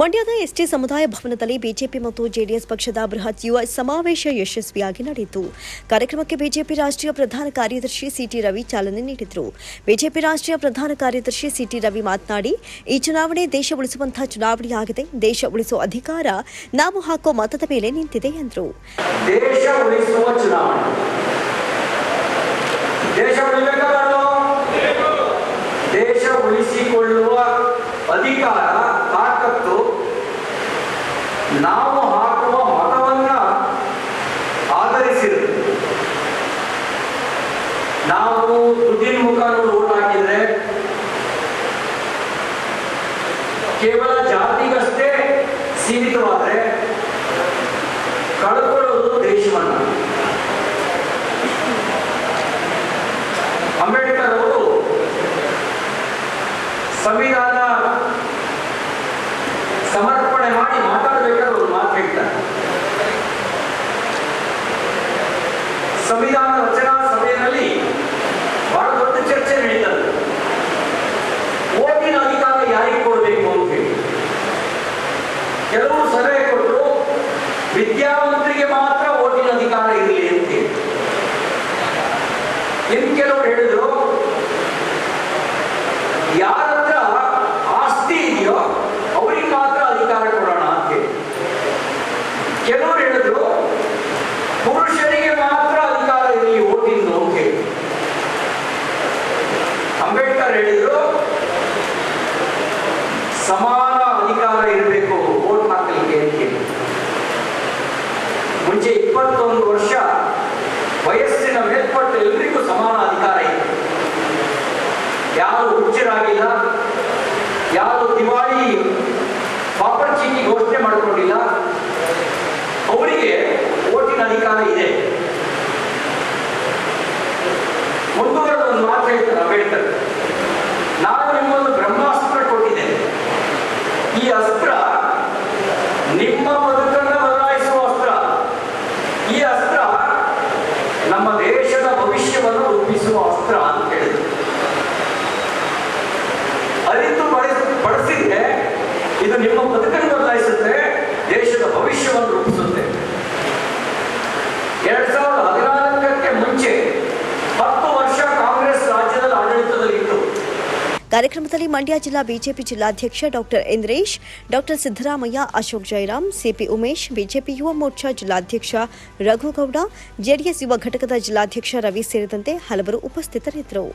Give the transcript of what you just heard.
ಮಂಡ್ಯದ ಎಸ್ಟಿ ಸಮುದಾಯ ಭವನದಲ್ಲಿ ಬಿಜೆಪಿ ಮತ್ತು ಜೆಡಿಎಸ್ ಪಕ್ಷದ ಬೃಹತ್ ಯುವ ಸಮಾವೇಶ ಯಶಸ್ವಿಯಾಗಿ ನಡೆಯಿತು. ಕಾರ್ಯಕ್ರಮಕ್ಕೆ ಬಿಜೆಪಿ ರಾಷ್ಟ್ರೀಯ ಪ್ರಧಾನ ಕಾರ್ಯದರ್ಶಿ ಸಿಟಿ ರವಿ ಚಾಲನೆ ನೀಡಿದರು. ಬಿಜೆಪಿ ರಾಷ್ಟ್ರೀಯ ಪ್ರಧಾನ ಕಾರ್ಯದರ್ಶಿ ಸಿಟಿ ರವಿ ಮಾತನಾಡಿ, ಈ ಚುನಾವಣೆ ದೇಶ ಉಳಿಸುವಂತಹ ಚುನಾವಣೆಯಾಗಿದೆ ದೇಶ ಉಳಿಸುವ ಅಧಿಕಾರ ನಾವು ಹಾಕೋ ಮತದ ಮೇಲೆ ನಿಂತಿದೆ ಎಂದರು ದೇಶ ಉಳಿಸುವ ಚುನಾವಣೆ ದೇಶ ಉಳಿಬೇಕಾ ಬೇಡವೋ? ದೇಶ ಉಳಿಸಿಕೊಳ್ಳುವ ಅಧಿಕಾರ, ತಾಕತ್ತು ನಾವು ಹಾಕುವ ಮತವನ್ನ ಆಧರಿಸಿರು ನಾವು ದುಡ್ಡಿನ ಮುಖ ಓಟ್ ಹಾಕಿದ್ರೆ ಕೇವಲ ಜಾತಿಗಷ್ಟೇ ಸೀಮಿತವಾದ್ರೆ ಕಳ್ಕೊಳ್ಳೋದು ದೇಶವನ್ನು. ಅಂಬೇಡ್ಕರ್ ಸಂವಿಧಾನ ಸಮರ್ಪಣೆ ಮಾಡಿ ಮಾತಾಡಬೇಕಾದ್ರೆ ಒಂದು ಮಾತು ಹೇಳ್ತಾರೆ. ಸಂವಿಧಾನ ರಚನಾ ಸಭೆಯಲ್ಲಿ ಬಹಳ ದೊಡ್ಡ ಚರ್ಚೆ ನಡೀತದೆ. ಓಟಿನ ಅಧಿಕಾರ ಯಾರಿಗೆ ಕೊಡಬೇಕು ಅಂತ ಹೇಳಿ. ಕೆಲವರು ಸಲಹೆ ಕೊಟ್ಟರು, ವಿದ್ಯಾವಂತರಿಗೆ ಮಾತ್ರ ಓಟಿನ ಅಧಿಕಾರ ಇರಲಿ ಅಂತ ಇನ್ ಕೆಲವರು ಹೇಳಿದ್ರು, ಯಾರ ಹತ್ರ ಆಸ್ತಿ ಇದೆಯೋ ಅವ್ರಿಗೆ ಮಾತ್ರ ಅಧಿಕಾರ ಕೊಡೋಣ ಅಂತ ಹೇಳಿ ಕೆಲವರು ಹೇಳಿದ್ರು, ಪುರುಷರಿಗೆ ಮಾತ್ರ ಅಧಿಕಾರ ಇರಲಿ ಓಟಿಂದು ಅಂತ ಅಂಬೇಡ್ಕರ್ ಹೇಳಿದ್ರು, ಸಮಾನ ಅಧಿಕಾರ ಇರಬೇಕು ವೋಟ್ ಹಾಕಲಿಕ್ಕೆ ಅಂತ ಮುಂಚೆ ಇಪ್ಪತ್ತೊಂದು ವರ್ಷ ವಯಸ್ಸಿನ ಮೇಲ್ಪಟ್ಟ ಎಲ್ರಿಗೂ ಸಮಾನ ಅಧಿಕಾರ ಇದೆ ಯಾರು ಹುಚ್ಚರಾಗಿಲ್ಲ, ಯಾರು ದಿವಾಳಿ ಪಾಪರ್ ಚೀಟಿ ಘೋಷಣೆ ಮಾಡಿಕೊಂಡಿಲ್ಲ ಅವರಿಗೆ ಓಟಿನ ಅಧಿಕಾರ ಇದೆ. ಮುಂದುವರೆದ ಒಂದು ಮಾತು ಹೇಳ್ತಾರೆ ಅಂಬೇಡ್ಕರ್. ನಾನು ನಿಮ್ಮೊಂದು ಬ್ರಹ್ಮಾಸ್ತ್ರ ಕೊಟ್ಟಿದ್ದೇನೆ ಈ ಅಸ್ತ್ರ ನಿಮ್ಮ ಬದುಕನ್ನು ಬದಲಾಯಿಸುವ ಅಸ್ತ್ರ. ಈ ಅಸ್ತ್ರ ನಮ್ಮ ದೇಶದ ಭವಿಷ್ಯವನ್ನು ರೂಪಿಸುವ ಅಸ್ತ್ರ ಅಂತ ಹೇಳಿದ್ರು. ಅರಿತು ಬಳಸ ಬಳಸಿದ್ರೆ ಇದು ನಿಮ್ಮ ಬದುಕನ್ನು ಬದಲಾಯಿಸುತ್ತೆ, ದೇಶದ ಭವಿಷ್ಯವನ್ನು ರೂಪಿಸುತ್ತೆ. ಕಾರ್ಯಕ್ರಮದಲ್ಲಿ ಮಂಡ್ಯ ಜಿಲ್ಲಾ ಬಿಜೆಪಿ ಜಿಲ್ಲಾಧ್ಯಕ್ಷ doctor Indresh, doctor Siddaramaiah, Ashok Jairam CP Umesh, BJP Yuva Morcha ಜಿಲ್ಲಾಧ್ಯಕ್ಷ ರಘುಗೌಡ, ಜೆಡಿಎಸ್ ಯುವ ಘಟಕದ ಜಿಲ್ಲಾಧ್ಯಕ್ಷ ರವಿ ಸೇರಿದಂತೆ ಹಲವರು ಉಪಸ್ಥಿತರಿದ್ದರು.